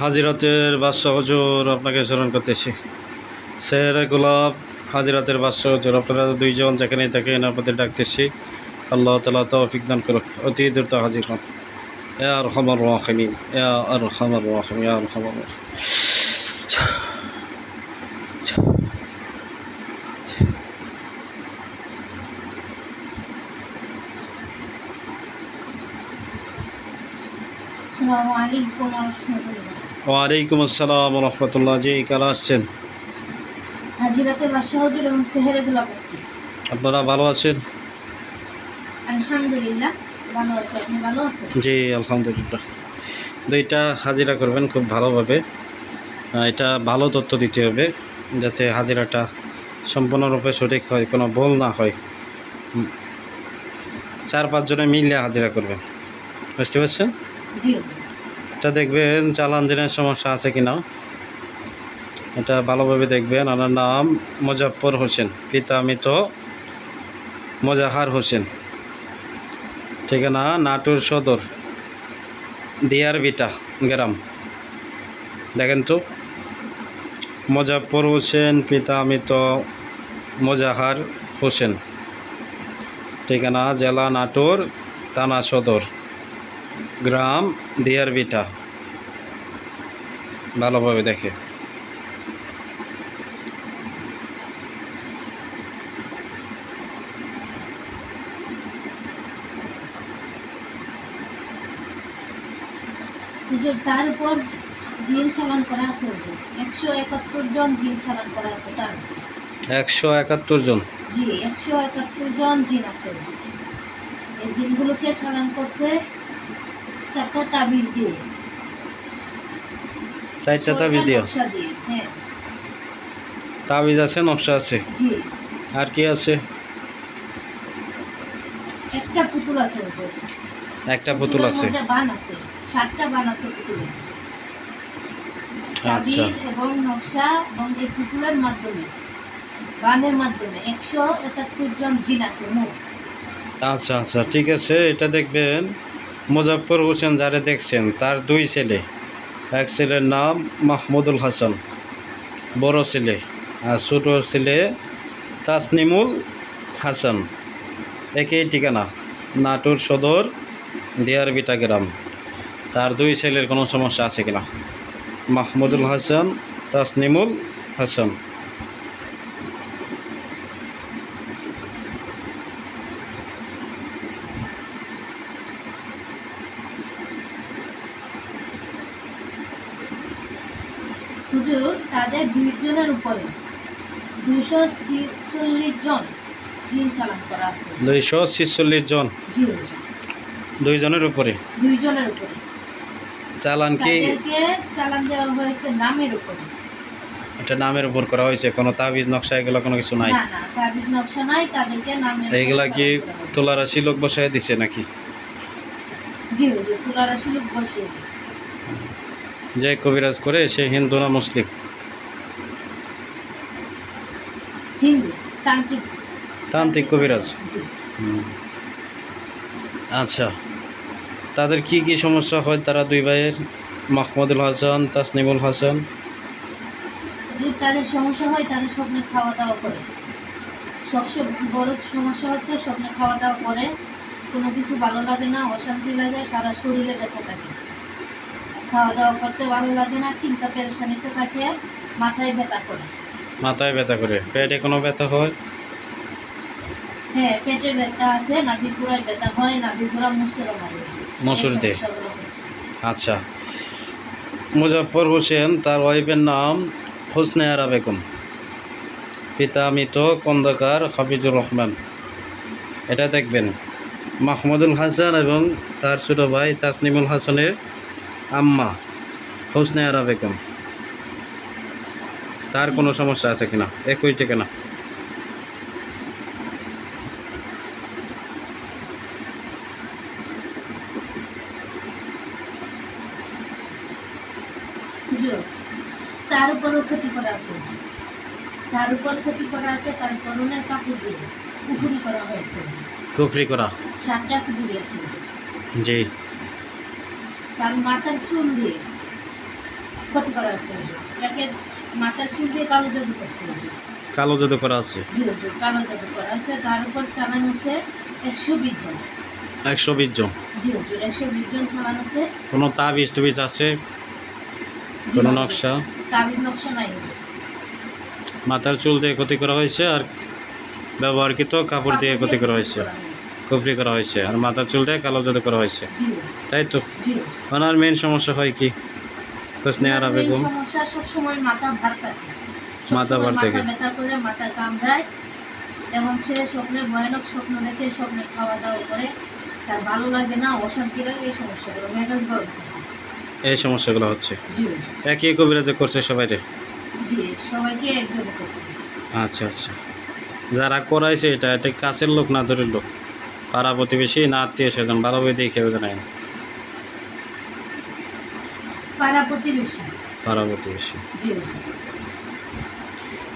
হাজিরাতের বাদশাহ হজুর আপনাকে স্মরণ করতেছি। সেহরা গোলাপ, হাজিরাতের বাদশাহ হজুর, আপনারা দুইজন যেখানেই থাকেন আপনাদের ডাকতেছি। আল্লাহ তালা তৌফিক দান করুক। অতি দ্রুত হাজির হন। এ আর খবর রাখিমিন এ আর খবর রাখিম এ আর খবর আসসালামু আলাইকুম রহমতুল্লাহ। ওয়ালাইকুম আসসালাম রহমতুল্লাহ। জি কারা আসছেন? হাজিরাতে বাসা হজুর এবং সেহেরেগুলা করছি আপনারা ভালো আছেন? আলহামদুলিল্লাহ ভালো আছে। আপনি ভালো আছেন? জি আলহামদুলিল্লাহ। দুইটা হাজিরা করবেন খুব ভালোভাবে। এটা ভালো তথ্য দিতে হবে যাতে হাজিরাটা সম্পূর্ণরূপে সঠিক হয় কোনো ভুল না হয়। চার পাঁচজনে মিলে হাজিরা করবেন। বুঝতে পারছেন? জি। এটা দেখবেন চালান দিনের সমস্যা আছে কি না এটা ভালোভাবে দেখবেন। আমার নাম মুজাফর হোসেন, পিতা মৃত মোজাহার হোসেন। ঠিকানা নাটোর সদর দিয়ার বিটা গ্রাম। দেখেন তো মুজাফর হোসেন, পিতা মৃত মোজাহার হোসেন। ঠিকানা জেলা নাটোর, থানা সদর। গ্রাম দিয়ার বিটা ভালোভাবে দেখে। হুজুর তার উপর জিন চালান করা আছে হুজুর একশো একাত্তর জন জিন চালান করা আছে তার। একশো একাত্তর জন। জি একশো একাত্তর জন জিন আছে হুজুর জিনগুলোকে চালান করছে চারটা তাবিজ দিয়ে। চারটা তাবিজ দিয়ে? হ্যাঁ। তাবিজ আছে নকশা আছে? জি। আর কি আছে? একটা পুতুল আছে একটা পুতুল আছে। বান আছে সাতটা বান আছে পুতুলে আচ্ছা। এবং নকশা এবং এই পুতুলের মাধ্যমে বানের মাধ্যমে। একশো একাত্তর জন জিন আছে মোট। আচ্ছা আচ্ছা ঠিক আছে, এটা দেখবেন। মুজাফর হোসেন যারে দেখছেন, তার দুই ছেলে। এক ছেলের নাম মাহমুদুল হাসান, বড় ছেলে, আর ছোট ছেলে তাসনিমুল হাসান। একই ঠিকানা, নাটোর সদর দিয়ারবিটা গ্রাম। তার দুই ছেলের কোনো সমস্যা আছে কিনা? মাহমুদুল হাসান, তাসনিমুল হাসান হুজুর তাদের দুইজনের উপরে দুইশো ছিচল্লিশ জন জিন চালান করা আছে। দুইশো ছিচল্লিশ জন? জি দুইজনের উপরে? দুইজনের উপরে। চালান কি চালান দেওয়া হয়েছে নামের উপরে। এটা নামের উপর করা হয়েছে? কোনো তাবিজ নকশা এগুলো কোনো কিছু নাই? না তাবিজ নকশা নাই তাদেরকে নামের এইগুলা কি হয়েছে। তোলারাশি লোক বসায় দিছে নাকি? জি তুলারাশি লোক বসিয়ে দিছে। যে কবিরাজ করে সে হিন্দু না মুসলিম? হিন্দু তান্ত্রিক। তান্ত্রিক কবিরাজ। আচ্ছা। তাদের কি কি সমস্যা হয় তারা দুই ভাইয়ের? মাহমুদুল হাসান তাসনিমুল হাসান? যদি তাদের সমস্যা হয় তাদের স্বপ্নে খাওয়া দাওয়া করে। সবচেয়ে বড় সমস্যা হচ্ছে স্বপ্নে খাওয়া দাওয়া করে। কোনো কিছু ভালো লাগে না অশান্তি লাগে সারা শরীরে ব্যথা থাকে। খাওয়া দাওয়া করতে ভালো লাগে না চিন্তা পেরেশানিতে থাকে মাথায় ব্যথা করে। মাথায় ব্যথা করে। পেটে কোনো ব্যথা হয়? হ্যাঁ পেটে ব্যথা আছে নাভি ঘোড়ায় ব্যথা হয় নাভি ঘোড়া মুসুর মসুর হচ্ছে। আচ্ছা। মুজাফর হোসেন তার ওয়াইফের নাম হোসনে আরা বেগম। পিতা মৃত কন্দকার হাফিজুর রহমান। এটা দেখবেন মাহমুদুল হাসান এবং তার ছোট ভাই তাসনিমুল হাসানের আম্মা হোসনে আরা বেগম। তার কোনো সমস্যা আছে কিনা? ঠিকানা হুজুর, তার উপরও ক্ষতি করা আছে। তার উপর ক্ষতি করা আছে তার কাপড় দিয়ে করা হয়েছে। কুফরি করা? সাতটা আছে। জি। তার মাথার চুল দিয়ে ক্ষতি করা আছে। এটাকে মাথার চুল দিয়ে কালো জাদু করছে। কালো জাদু করা আছে। জি কালো জাদু করা আছে। তার উপর চালানো আছে একশো বিশ জন। একশো বিশ জন। জি একশো বিশ জন চালানো আছে কোনো তাবিজ টুবিজ আছে? কোনো নকশা? তাবিজ নকশা নাই। মাথার চুল দিয়ে ক্ষতি করা হয়েছে আর ব্যবহারকৃত কাপড় দিয়ে ক্ষতি করা হয়েছে। কুপরি করা হয়েছে আর মাথার চুল দিয়ে কালো জাদু করা হয়েছে। তাই তো? ওনার মেন সমস্যা হয় কি? হোসনে আরা বেগম। সমস্যা সবসময় মাথা ভার থাকে মাথা ভার থাকে। ব্যথা করে মাথা কামড়ায়। এবং সে স্বপ্নে ভয়ানক স্বপ্ন দেখে স্বপ্নে খাওয়া দাওয়া করে। তার ভালো লাগে না অশান্তি লাগে এই সমস্যাগুলো মেজাজ গরম এই সমস্যাগুলো হচ্ছে। জি হুজুর। একই কবিরাজে করছে সবাই রে। জি সবাইকে একজন করছে। আচ্ছা আচ্ছা। যারা করাইছে এটা এটা কাছের লোক না দূরের লোক? পাড়া প্রতিবেশী না আত্মীয় স্বজন ভালোভাবে দেখে জানায় পাড়া প্রতিবেশী। পাড়া প্রতিবেশী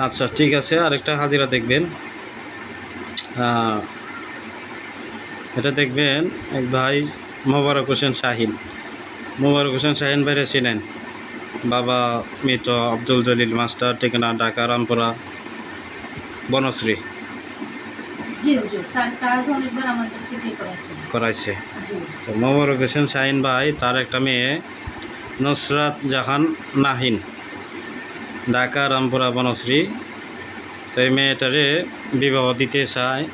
আচ্ছা ঠিক আছে আরেকটা হাজিরা দেখবেন। এটা দেখবেন এক ভাই মোবারক হোসেন শাহিন। মোবারক হোসেন শাহিন ভাইরে চিনেন। বাবা মৃত আব্দুল জলিল মাস্টার ঠিকানা ঢাকা রামপুরা বনশ্রী। করাইছে। তো মোবারক হোসেন শাহিন ভাই তার একটা মেয়ে নুসরাত জাহান নাহিন, ঢাকা, রামপুরা, বনশ্রী। তো এই মেয়েটারে বিবাহ দিতে চায়।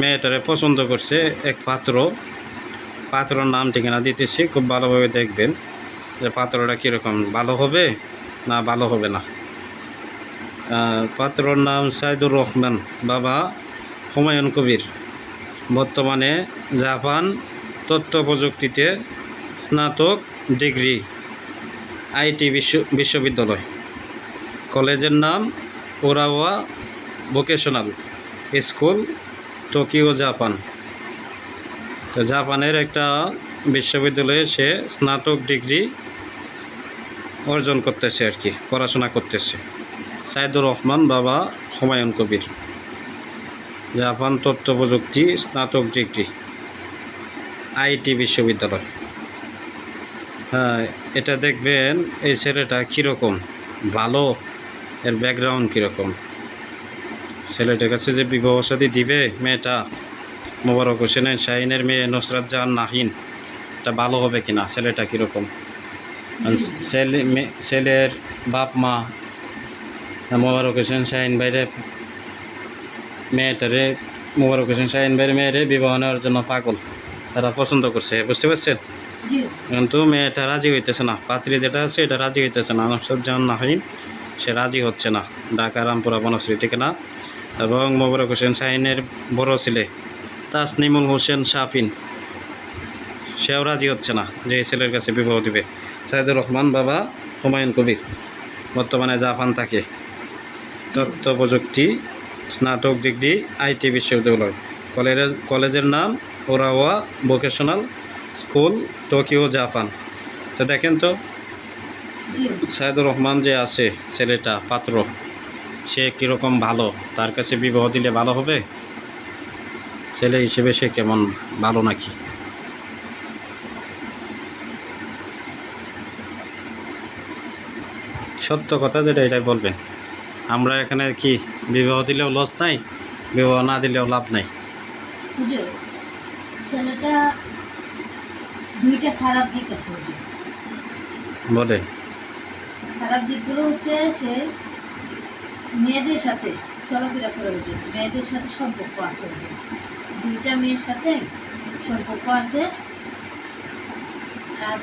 মেয়েটারে পছন্দ করছে এক পাত্র। পাত্রর নাম ঠিকানা দিতেছি, খুব ভালোভাবে দেখবেন যে পাত্রটা কীরকম, ভালো হবে না ভালো হবে না। পাত্রর নাম সাইদুর রহমান, বাবা হুমায়ুন কবির। বর্তমানে জাপান তথ্য প্রযুক্তিতে স্নাতক ডিগ্রি আইটি বিশ্ব বিশ্ববিদ্যালয়। কলেজের নাম Urawa vocational school, Tokyo, Japan. তো জাপানের একটা বিশ্ববিদ্যালয়ে সে স্নাতক ডিগ্রি অর্জন করতেছে আর কি, পড়াশোনা করতেছে। সাইদুর রহমান বাবা হুমায়ুন কবির। জাপান তথ্য প্রযুক্তি স্নাতক ডিগ্রি, আইটি বিশ্ববিদ্যালয়। হ্যাঁ এটা দেখবেন এই ছেলেটা কীরকম? ভালো এর ব্যাকগ্রাউন্ড কীরকম? ছেলেটার কাছে যে বিবাহ সাথী দিবে মেয়েটা মোবারক হোসেনের শাহিনের মেয়ে নসরাত জাহান নাহিন এটা ভালো হবে কিনা? ছেলেটা কীরকম? ছেলে ছেলের বাপ মা মোবারক হোসেন শাহিন বাইরে মেয়েটারে মোবারক হোসেন শাহিন বাইরে মেয়েরে বিবাহ নেওয়ার জন্য পাগল। তারা পছন্দ করছে বুঝতে পারছেন। কিন্তু মেয়েটা রাজি হইতেছে না, পাত্রী যেটা আছে এটা রাজি হইতেছে না নসরত জাহান নাহিন সে রাজি হচ্ছে না, ঢাকা, রামপুরা, বনশ্রী ঠিকানা এবং মোবারক হোসেন শাহিনের বড় ছেলে, তাসনিমুল হোসেন শাফিন, সেও রাজি হচ্ছে না, যে ছেলের কাছে বিবাহ দিবে। সাইদুর রহমান বাবা হুমায়ুন কবির, বর্তমানে জাপান থাকে। তথ্য প্রযুক্তি স্নাতক ডিগ্রি আইটি বিশ্ববিদ্যালয়। কলেজের কলেজের নাম Urawa vocational school Tokyo Japan. তো দেখেন তো সাইদুর রহমান যে আছে ছেলেটা পাত্র সে কীরকম ভালো? তার কাছে বিবাহ দিলে ভালো হবে? ছেলে হিসেবে সে কেমন ভালো নাকি? সত্য কথা যেটা এটাই বলবেন। আমরা এখানে কি বিবাহ দিলেও লস নাই বিবাহ না দিলেও লাভ নাই। ছেলেটা দুইটা খারাপ দিক আছে বলেন খারাপ দিকগুলো হচ্ছে সে মেয়েদের সাথে চলাফেরা করে হুজুর মেয়েদের সাথে সম্পর্ক আছে হুজুর দুইটা মেয়ের সাথে সম্পর্ক আছে। আর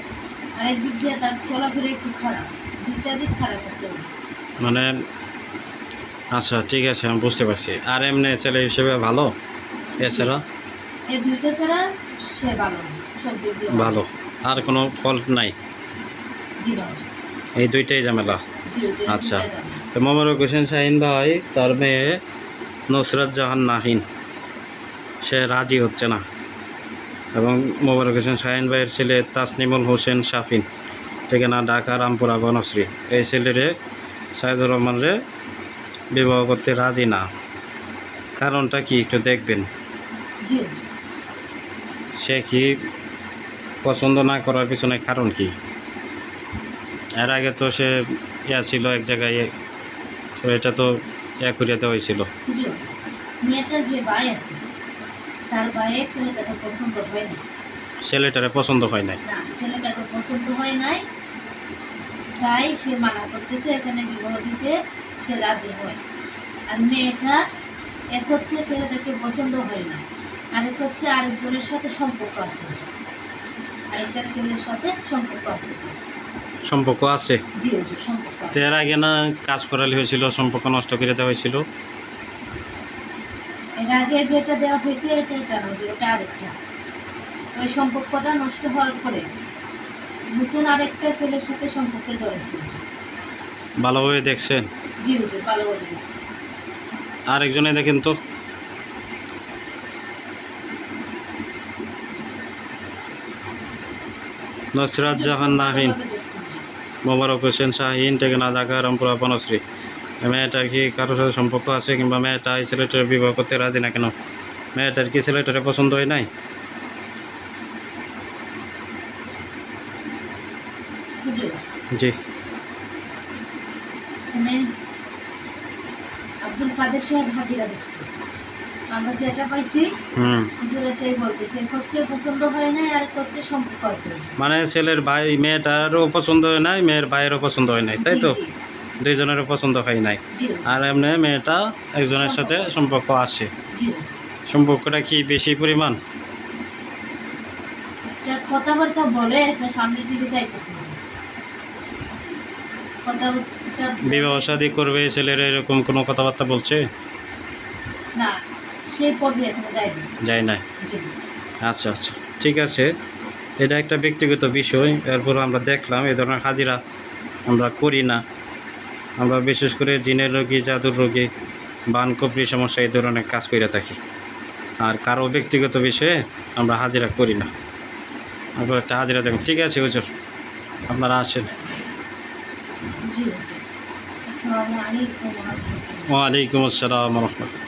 আরেক দিক দিয়ে তার চলাফেরা একটু খারাপ। দুইটা দিক খারাপ আছে মানে আচ্ছা ঠিক আছে আমি বুঝতে পারছি। আর এমনি ছেলে হিসেবে ভালো? এছাড়া? এই দুইটা ছাড়া সে ভালো ভালো। আর কোনো ফল্ট নাই। এই দুইটাই ঝামেলা? আচ্ছা। তো মোবারক হোসেন শাহিন ভাই তার মেয়ে নুসরাত জাহান নাহিন সে রাজি হচ্ছে না। এবং মোবারক হোসেন শাহিন ভাইয়ের ছেলে তাসনিমুল হোসেন শাফিন ঠিকানা ঢাকা রামপুরা বনশ্রী এই ছেলেরে সাইদুর রহমানরে বিবাহ করতে রাজি না। কারণটা কি একটু দেখবেন? সে কি পছন্দ না করার পিছনে কারণ কি? এর আগে তো সে ইয়া ছিল এক জায়গায় তো এটা তো ইয়া করিয়া দেওয়া হয়েছিল মেয়েটার যে ভাই আছে তার ভাইয়ের ছেলেটাকে পছন্দ হয় না ছেলেটারে পছন্দ হয় নাই? না ছেলেটাকে পছন্দ হয় নাই। তাই সে মানা করতেছে এখানে বিবাহ দিতে সে রাজি হয়। আর মেয়েটা এক হচ্ছে ছেলেটাকে পছন্দ হয় না আরেক হচ্ছে আরেকজনের সাথে সম্পর্ক আছে। আরেকটা ছেলের সাথে সম্পর্ক আছে। সম্পর্ক আছে? জি জি সম্পর্ক আছে। এর আগে না কাজ করালি হয়েছিল সম্পর্ক নষ্ট করে দেওয়া হয়েছিল? এর আগে যেটা দেওয়া হয়েছে এটা এটা নয় যে ওটা আরেকটা। ওই সম্পর্কটা নষ্ট হওয়ার পরে নতুন আরেকটা ছেলের সাথে সম্পর্কে জড়েছে ভালোভাবে দেখছেন? জি হুজুর ভালো বলে দেখছি। আরেকজনে দেখেন তো? নসরাত জাহান নাহিন। মোবারক হোসেন শাহিন, টেকেনা ঢাকা রামপুরা বনশ্রী। মেয়েটার কি কারোর সাথে সম্পর্ক আছে কিংবা মেয়েটা এই ছেলেটার বিবাহ করতে রাজি না কেন? মেয়েটার কি ছেলেটারে পছন্দ হয় নাই? জি। আব্দুল কাদের সাহেব হাজিরা দেখছি। আমরা যেটা পাইছি এক হচ্ছে পছন্দ হয় না আর এক হচ্ছে সম্পর্ক আছে। মানে ছেলের ভাই মেয়েটারও পছন্দ হয় নাই মেয়ের ভাইয়েরও পছন্দ হয় নাই তাই তো? জি, দুইজনেরও পছন্দ হয় নাই। আর এমনি মেয়েটা একজনের সাথে সম্পর্ক আছে। সম্পর্কটা কি বেশি পরিমাণ? কথাবার্তা বলে এটা সামনের দিকে বিবাহ শাদী করবে ছেলের এরকম কোনো কথাবার্তা বলছে? সেই পর্যায়ে এখনও যায় না আচ্ছা আচ্ছা। ঠিক আছে। এটা একটা ব্যক্তিগত বিষয়। এরপর আমরা দেখলাম এই ধরনের হাজিরা আমরা করি না। আমরা বিশেষ করে জিনের রোগী জাদুর রোগী বান কপরি সমস্যা এই ধরনের কাজ করে থাকি। আর কারও ব্যক্তিগত বিষয়ে আমরা হাজিরা করি না। আপনার একটা হাজিরা দেখুন। ঠিক আছে হুজুর। আপনারা আসেন। ওয়ালাইকুম আসসালাম রহমতুল্লাহ।